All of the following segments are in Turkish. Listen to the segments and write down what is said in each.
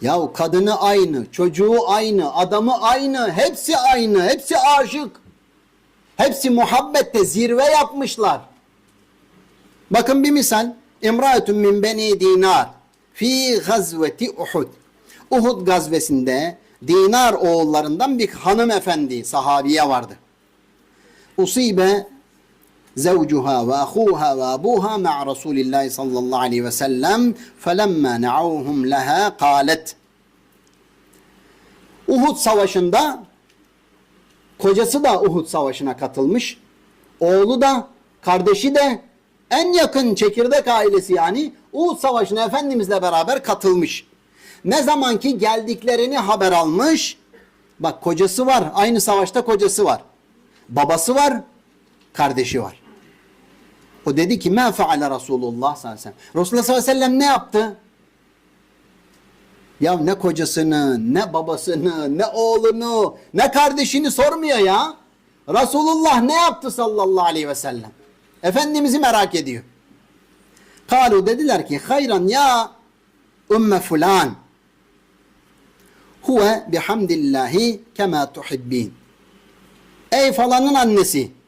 Ya kadını aynı, çocuğu aynı, adamı aynı, hepsi aynı, hepsi aşık. Hepsi muhabbette zirve yapmışlar. Bakın bir misal. İmraetun min beni dinar fi gazveti Uhud. Uhud gazvesinde Dinar oğullarından bir hanımefendi sahabiye vardı. Usibe زوجها وأخوها وأبوها مع رسول الله صلى الله عليه وسلم فلما نعوهم لها قالت Uhud savaşında kocası da Uhud savaşına katılmış. Oğlu da kardeşi de en yakın çekirdek ailesi yani Uhud savaşına Efendimizle beraber katılmış. Ne zaman ki geldiklerini haber almış. Bak kocası var. Aynı savaşta kocası var. Babası var. Kardeşi var. O dedi ki ma faale Resulullah sallallahu aleyhi ve sellem. Resulullah sallallahu aleyhi ve sellem ne yaptı? Ya ne kocasını, ne babasını, ne oğlunu, ne kardeşini sormuyor ya. Resulullah ne yaptı sallallahu aleyhi ve sellem? Efendimiz'i merak ediyor. Kalu dediler ki hayran ya ümme fulan huve bihamdillahi kema tuhibbin. Ey falanın annesi.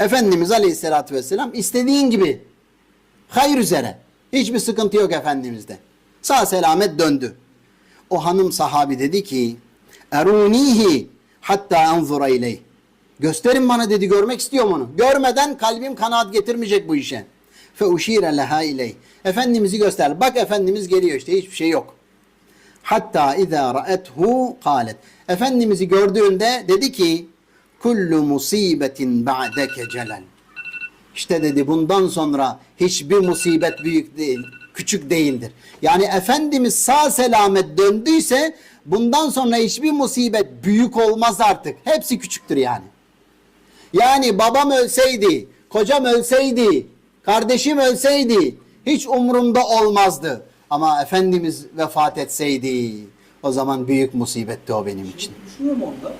Efendimiz Aleyhisselatü Vesselam istediğin gibi hayır üzere. Hiçbir sıkıntı yok Efendimiz'de. Sağ selamet döndü. O hanım sahabi dedi ki Erunihi hatta anzura ileyh. Gösterin bana dedi görmek istiyorum onu. Görmeden kalbim kanaat getirmeyecek bu işe. Fe uşire leha ileyh. Efendimiz'i göster. Bak Efendimiz geliyor işte hiçbir şey yok. Hatta izâ ra'ethu kâlet. Efendimiz'i gördüğünde dedi ki kullu musibetin ba'deke celal. İşte dedi bundan sonra hiçbir musibet büyük değil, küçük değildir. Yani Efendimiz sağ selamet döndüyse bundan sonra hiçbir musibet büyük olmaz artık. Hepsi küçüktür yani. Yani babam ölseydi, kocam ölseydi, kardeşim ölseydi hiç umurumda olmazdı. Ama Efendimiz vefat etseydi o zaman büyük musibetti o benim için. Düşünüyor mu onda?